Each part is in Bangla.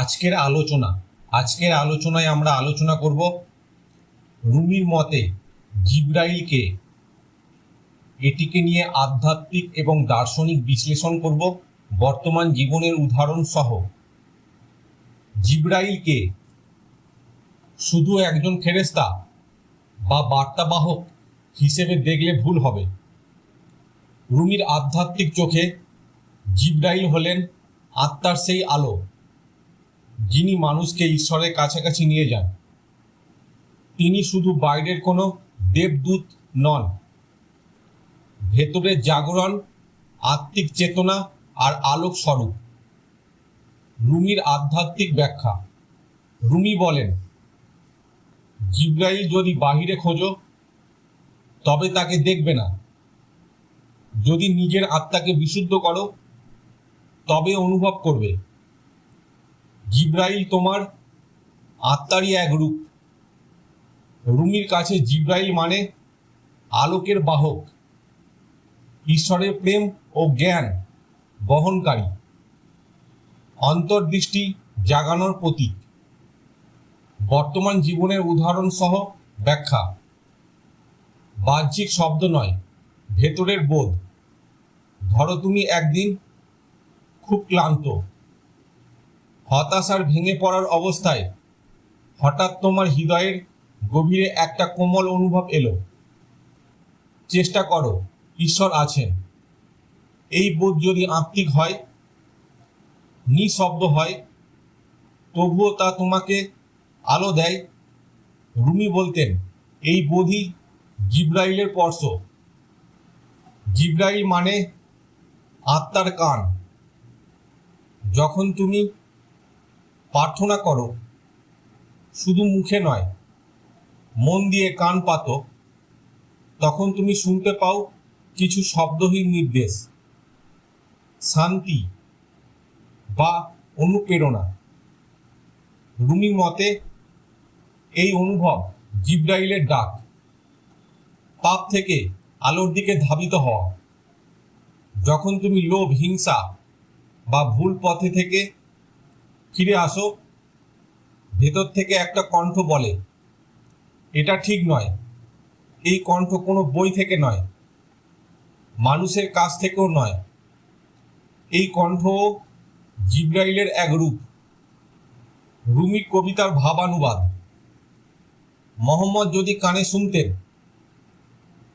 আজকের আলোচনা, আজকের আলোচনায় আমরা আলোচনা করব রুমির মতে জিব্রাইলকে এটিকে নিয়ে আধ্যাত্মিক এবং দার্শনিক বিশ্লেষণ করব। বর্তমান জীবনের উদাহরণ সহ জিব্রাইলকে শুধু একজন ফেরেস্তা বা বার্তাবাহক হিসেবে দেখলে ভুল হবে। রুমির আধ্যাত্মিক চোখে জিব্রাইল হলেন আত্মার সেই আলো। যিনি মানুষকে ঈশ্বরের কাছাকাছি নিয়ে যান, তিনি শুধু বাইরের কোনো দেবদূত নন। ভেতরের জাগরণ, আত্মিক চেতনা আর আলোক স্বরূপ রুমির আধ্যাত্মিক ব্যাখ্যা। রুমি বলেন, জিব্রাইল যদি বাহিরে খোঁজো, তবে তাকে দেখবে না। যদি নিজের আত্মাকে বিশুদ্ধ করো, তবে অনুভব করবে। জিব্রাইল তোমার আত্মারই এক রূপ। রুমির কাছে জিব্রাইল মানে আলোকের বাহক। ঈশ্বরের প্রেম ও জ্ঞান বহনকারী। অন্তর্দৃষ্টি জাগানোর প্রতীক। বর্তমান জীবনের উদাহরণ সহ ব্যাখ্যা। বাহ্যিক শব্দ নয়, ভেতরের বোধ। ধরো তুমি একদিন খুব ক্লান্ত। হতাশার ভেঙে পড়ার অবস্থায় হঠাৎ তোমার হৃদয়ের গভীরে একটা কোমল অনুভব এলো। চেষ্টা করো, ঈশ্বর আছেন। এই বোধ যদি আত্মিক হয়, নিঃশব্দ হয়, তবুও তা তোমাকে আলো দেয়। রুমি বলতেন, এই বোধই জিব্রাইলের স্পর্শ। জিব্রাইল মানে আত্মার কান। যখন তুমি প্রার্থনা করো। শুধু মুখে নয়, মন দিয়ে কান পাতো। তখন তুমি শুনতে পাও কিছু শব্দহীন নির্দেশ। শান্তি বা অনুপ্রেরণা। রুমি মতে, এই অনুভব জিব্রাইলের ডাক। পাপ থেকে আলোর দিকে ধাবিত হওয়া। যখন তুমি লোভ, হিংসা বা ভুল পথে থেকে ফিরে আসো। ভেতর থেকে একটা কণ্ঠ বলে, এটা ঠিক নয়। এই কণ্ঠ কোনো বই থেকে নয়, মানুষের কাছ থেকেও নয়। এই কণ্ঠ জিব্রাইলের এক রূপ রুমির কবিতার ভাবানুবাদ। মোহাম্মদ যদি কানে শুনতেন,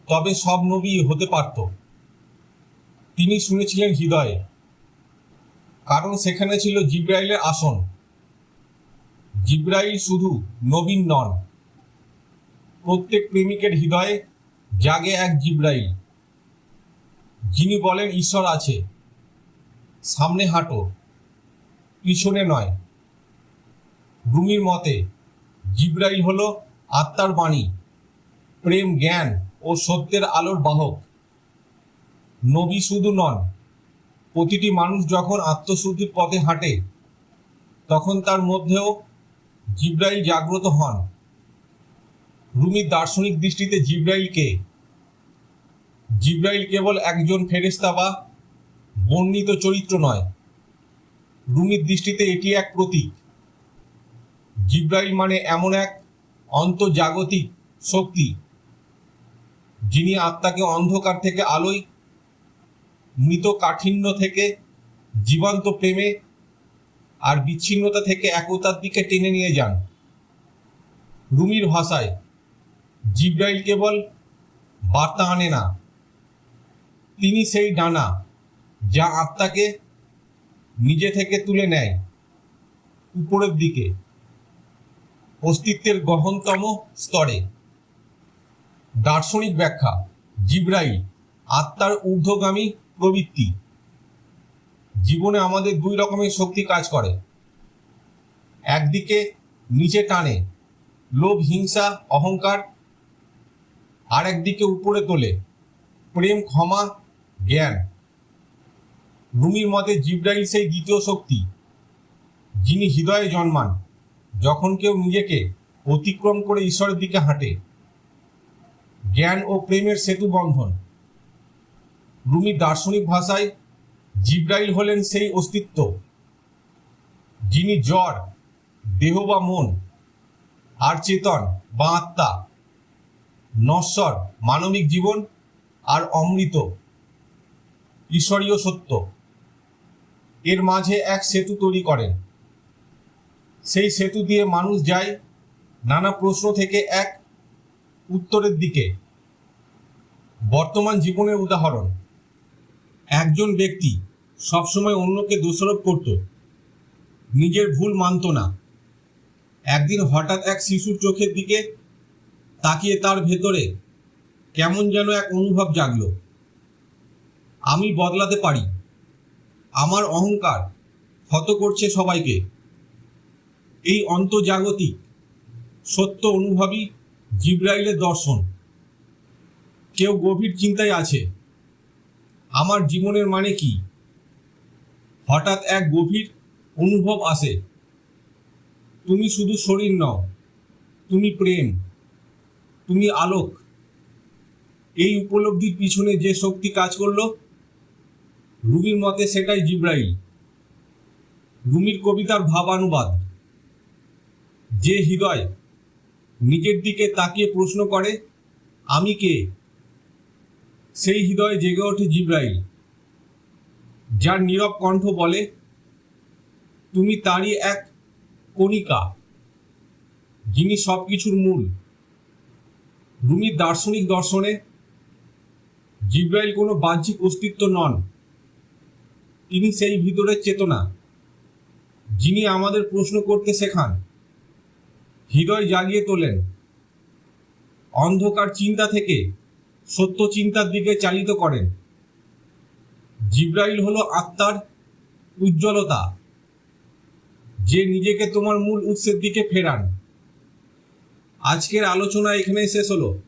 তবে সব নবী হতে পারত। তিনি শুনেছিলেন হৃদয়ে। কারণ সেখানে ছিল জিব্রাইলের আসন। জিব্রাইল শুধু নবীন নন, প্রত্যেক প্রেমিকের হৃদয়ে জাগে এক জিব্রাইল। যিনি বলেন, ঈশ্বর আছে, সামনে হাঁটো, পিছনে নয়। রুমির মতে, জিব্রাইল হল আত্মার বাণী, প্রেম, জ্ঞান ও সত্যের আলোর বাহক। নবী শুধু নন প্রতিটি মানুষ যখন আত্মশুদ্ধির পথে হাঁটে, তখন তার মধ্যেও জিব্রাইল জাগ্রত হন। রুমির দার্শনিক দৃষ্টিতে জিব্রাইলকে, জিব্রাইল কেবল একজন ফেরেস্তা বা বর্ণিত চরিত্র নয়। রুমির দৃষ্টিতে এটি এক প্রতীক। জিব্রাইল মানে এমন এক অন্তর্জাগতিক শক্তি, যিনি আত্মাকে অন্ধকার থেকে আলোয় মৃত কাঠিন্য থেকে জীবন্ত প্রেমে আর বিচ্ছিন্নতা থেকে একতার দিকে টেনে নিয়ে যান। রুমির ভাষায়, জিব্রাইল কেবল বার্তা আনে না, তিনি সেই ডানা যা আত্মাকে নিজে থেকে তুলে নেয়, উপরের দিকে, অস্তিত্বের গহনতম স্তরে। দার্শনিক ব্যাখ্যা, জিব্রাইল আত্মার ঊর্ধ্বগামী প্রবৃত্তি। জীবনে আমাদের দুই রকমের শক্তি কাজ করে। একদিকে নিচে টানে, লোভ, হিংসা, অহংকার। আর একদিকে উপরে তোলে, প্রেম, ক্ষমা, জ্ঞান। রুমির মতে জিব্রাইল সেই দ্বিতীয় শক্তি, যিনি হৃদয়ে জন্মান, যখন কেউ নিজেকে অতিক্রম করে ঈশ্বরের দিকে হাঁটে। জ্ঞান ও প্রেমের সেতু বন্ধন। রুমির দার্শনিক ভাষায় জিব্রাইল হলেন সেই অস্তিত্ব। যিনি জ্বর, দেহ বা মন, আর চেতন বা আত্মা, নশ্বর, মানবিক জীবন, আর অমৃত, ঈশ্বরীয় সত্য। এর মাঝে এক সেতু তৈরি করেন। সেই সেতু দিয়ে মানুষ যায় নানা প্রশ্ন থেকে এক উত্তরের দিকে। বর্তমান জীবনের উদাহরণ। একজন ব্যক্তি সবসময় অন্যকে দোষারোপ করত, নিজের ভুল মানত না। একদিন হঠাৎ এক শিশুর চোখের দিকে তাকিয়ে তার ভেতরে কেমন যেন এক অনুভব জাগলো। আমি বদলাতে পারি, আমার অহংকার ক্ষত করছে সবাইকে। এই অন্তর্জাগতিক, সত্য অনুভবী জিব্রাইলের দর্শন। কেউ গভীর চিন্তায় আছে। আমার জীবনের মানে কি? হঠাৎ এক গভীর অনুভব আসে। তুমি শুধু শরীর নও, তুমি প্রেম, তুমি আলোক। এই উপলব্ধির পিছনে যে শক্তি কাজ করল, রুমির মতে সেটাই জিব্রাইল। রুমির কবিতার ভাবানুবাদ। যে হৃদয় নিজের দিকে তাকিয়ে প্রশ্ন করে, আমি কে? সেই হৃদয়ে জেগে ওঠে জিব্রাইল। যার নীরব কণ্ঠ বলে, তুমি তারই এক কণিকা, যিনি সব কিছুর মূল। রুমির দার্শনিক দর্শনে জিব্রাইল কোনো বাহ্যিক অস্তিত্ব নন। তিনি সেই ভিতরের চেতনা, যিনি আমাদের প্রশ্ন করতে শেখান। হৃদয় জাগিয়ে তোলেন। অন্ধকার চিন্তা থেকে সত্য চিন্তার দিকে চালিত করেন। জিব্রাইল হলো আত্মার উজ্জ্বলতা। যে নিজেকে তোমার মূল উৎসের দিকে ফেরান। আজকের আলোচনা এখানেই শেষ হলো।